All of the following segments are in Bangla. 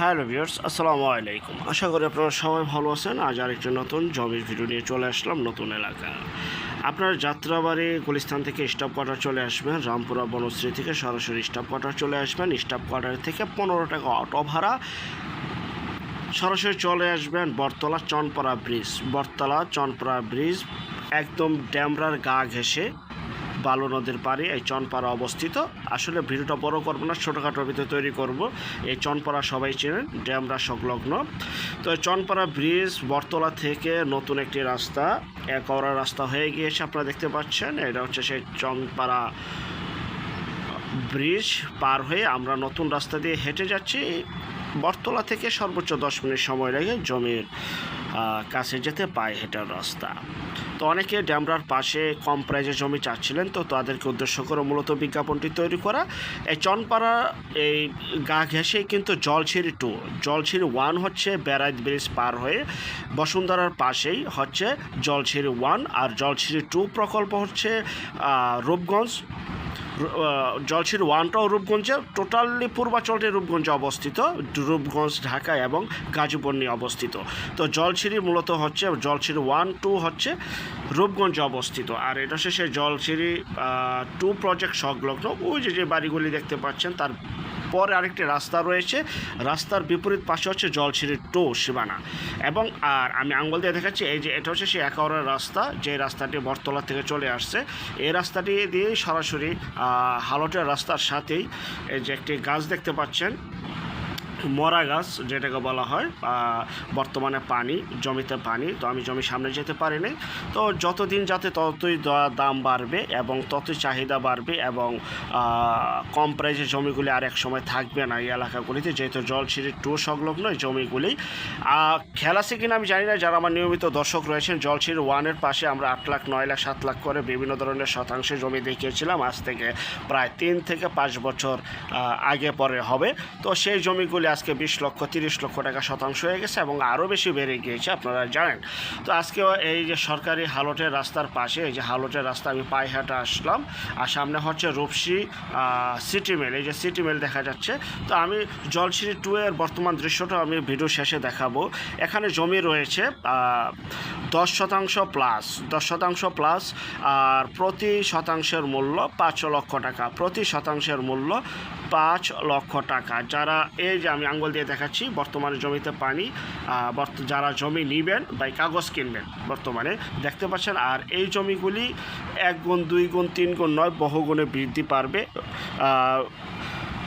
হ্যালো ভিউয়ার্স, আসসালামু আলাইকুম। আশা করি আপনারা সবাই ভালো আছেন। আজ আরেকটি নতুন জমির ভিডিও নিয়ে চলে আসলাম নতুন এলাকা। আপনার যাত্রাবাড়ি গুলিস্তান থেকে স্টাফ কোয়ার্টার চলে আসবেন। রামপুরা বনশ্রী থেকে সরাসরি স্টাফ কোয়ার্টার চলে আসবেন। স্টাফ কোয়ার্টার থেকে পনেরো টাকা অটো ভাড়া। সরাসরি চলে আসবেন বটতলা চনপাড়া ব্রিজ। বটতলা চনপাড়া ব্রিজ একদম ড্যামরার গা ঘেঁষে বালু নদীর পাড়ে এই চনপাড়া অবস্থিত। আসলে ভিডিওটা বড় করব না, ছোটোখাটো ভিতরে তৈরি করব। এই চনপাড়া সবাই চেনেন, ড্যামরা সংলগ্ন। তো চনপাড়া ব্রিজ বটতলা থেকে নতুন একটি রাস্তা, এক রাস্তা হয়ে গিয়েছে, আপনারা দেখতে পাচ্ছেন। এটা হচ্ছে সেই চনপাড়া ব্রিজ পার হয়ে আমরা নতুন রাস্তা দিয়ে হেঁটে যাচ্ছি। বটতলা থেকে সর্বোচ্চ দশ মিনিট সময় লাগে জমির কাছে যেতে পায় হেঁটার রাস্তা। তো অনেকে ড্যামরার পাশে কম প্রাইজে জমি চাচ্ছিলেন, তো তাদেরকে উদ্দেশ্য করে মূলত বিজ্ঞাপনটি তৈরি করা। এই চনপাড়া এই গা ঘেঁষেই কিন্তু জলছিরি টু জলছিরি ওয়ান হচ্ছে ব্যারাজ ব্রিজ পার হয়ে বসুন্ধরার পাশেই হচ্ছে জলছিরি ওয়ান আর জলছিরি টু প্রকল্প হচ্ছে রূপগঞ্জ। জলছির ওয়ানটাও রূপগঞ্জে, টোটালি পূর্বাচলটি রূপগঞ্জে অবস্থিত, রূপগঞ্জ, ঢাকায় এবং গাজীপুর নিয়ে অবস্থিত। তো জলছিরি মূলত হচ্ছে জলছির ওয়ান, টু হচ্ছে রূপগঞ্জে অবস্থিত। আর এটা হচ্ছে সেই টু প্রজেক্ট সংলগ্ন। ওই যে যে বাড়িগুলি দেখতে পাচ্ছেন, তার পরে আরেকটি রাস্তা রয়েছে। রাস্তার বিপরীত পাশে হচ্ছে জলছিরি টো সীমানা। এবং আর আমি আঙ্গুল দিয়ে দেখাচ্ছি, এই যে এটা হচ্ছে সেই একাওয়ারের রাস্তা, যে রাস্তাটি বটতলা থেকে চলে আসছে। এই রাস্তাটি দিয়েই সরাসরি হালটের রাস্তার সাথেই এই যে একটি গাছ দেখতে পাচ্ছেন। মরা গাছ যেটাকে বলা হয় বর্তমানে পানি, জমিতে পানি, তো আমি জমি সামনে যেতে পারিনি। তো যতদিন যাতে ততই দাম বাড়বে এবং ততই চাহিদা বাড়বে এবং কম প্রাইসে জমিগুলি আর এক সময় থাকবে না এই এলাকাগুলিতে, যেহেতু জল জলছিরি টু সংলগ্ন এই জমিগুলি। খেয়াল আছে কিনা আমি জানি না, যারা আমার নিয়মিত দর্শক রয়েছেন, জল জলছিরি ওয়ানের পাশে আমরা আট লাখ, নয় লাখ, সাত লাখ করে বিভিন্ন ধরনের শতাংশে জমি দেখিয়েছিলাম, আজ থেকে প্রায় তিন থেকে পাঁচ বছর আগে পরে হবে। তো সেই জমিগুলি আজকে বিশ লক্ষ, তিরিশ লক্ষ টাকা শতাংশ হয়ে গেছে এবং আরও বেশি বেড়ে গিয়েছে, আপনারা জানেন। তো আজকে এই যে সরকারি হালটের রাস্তার পাশে, এই যে হালটের রাস্তা আমি পায়ে হাঁটা আসলাম, আর সামনে হচ্ছে রূপসী সিটি মেল এই যে সিটি মেল দেখা যাচ্ছে। তো আমি জলসিরি টু এর বর্তমান দৃশ্যটা আমি ভিডিও শেষে দেখাবো। এখানে জমি রয়েছে দশ শতাংশ প্লাস দশ শতাংশ প্লাস আর প্রতি শতাংশের মূল্য পাঁচ লক্ষ টাকা, প্রতি শতাংশের মূল্য পাঁচ লক্ষ টাকা। যারা এই যে আমি আঙ্গুল দিয়ে দেখাচ্ছি। বর্তমানে জমিতে পানি যারা জমি নিবেন বা কাগজ কিনবেন বর্তমানে দেখতে পাচ্ছেন। আর এই জমিগুলি এক গুণ, দুই গুণ, তিন গুণ নয়, বহুগুণে বৃদ্ধি পারবে।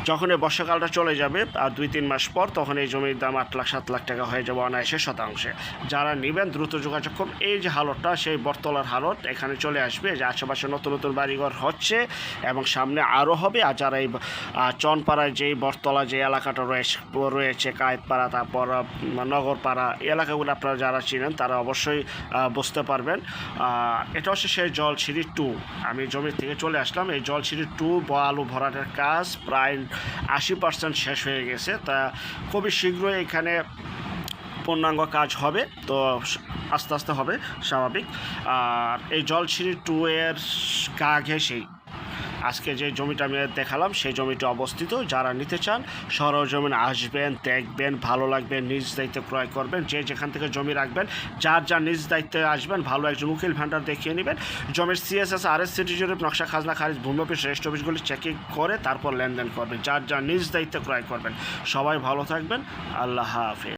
যখন এই বর্ষাকালটা চলে যাবে, আর দুই তিন মাস পর তখন এই জমির দাম আট লাখ, সাত লাখ টাকা হয়ে যাবে অনায়াসে শতাংশে। যারা নেবেন, দ্রুত যোগাযোগ করুন। এই যে হালতটা, সেই বটতলার হালত এখানে চলে আসবে। যে আশেপাশে নতুন নতুন বাড়িঘর হচ্ছে এবং সামনে আরও হবে। আর যারা এই চনপাড়ায় যেই বটতলা, যে এলাকাটা রয়েছে রয়েছে কায়েতপাড়া, তারপর নগরপাড়া এলাকাগুলো আপনারা যারা চিনেন, তারা অবশ্যই বুঝতে পারবেন। এটা হচ্ছে সেই জলছিরি টু। আমি জমি থেকে চলে আসলাম। এই জলছিরি টু আলু ভরাটের কাজ। প্রায় আশি পার্সেন্ট শেষ হয়ে গেছে। তা খুবই শীঘ্রই এখানে পূর্ণাঙ্গ কাজ হবে, তো আস্তে আস্তে হবে, স্বাভাবিক। আর এই জলছিরি টু এর গা ঘেঁষেই। আজকে যে জমিটা আমি দেখালাম, সেই জমিটা অবস্থিত। যারা নিতে চান, সরজমিন আসবেন, দেখবেন, ভালো লাগবে, নিজ দায়িত্বে ক্রয় করবেন, যে যেখান থেকে জমি রাখবেন, যার যার নিজ দায়িত্বে আসবেন, ভালো একজন উকিল ভান্ডার দেখিয়ে নেবেন। জমির সিএসএস আর এস সিটি জরিপ, নকশা, খাজনা, খারিজ, ভূমি অফিস রেজিস্ট অফিসগুলি চেকিং করে তারপর লেনদেন করবেন। যার যার নিজ দায়িত্বে ক্রয় করবেন। সবাই ভালো থাকবেন। আল্লাহ হাফেজ।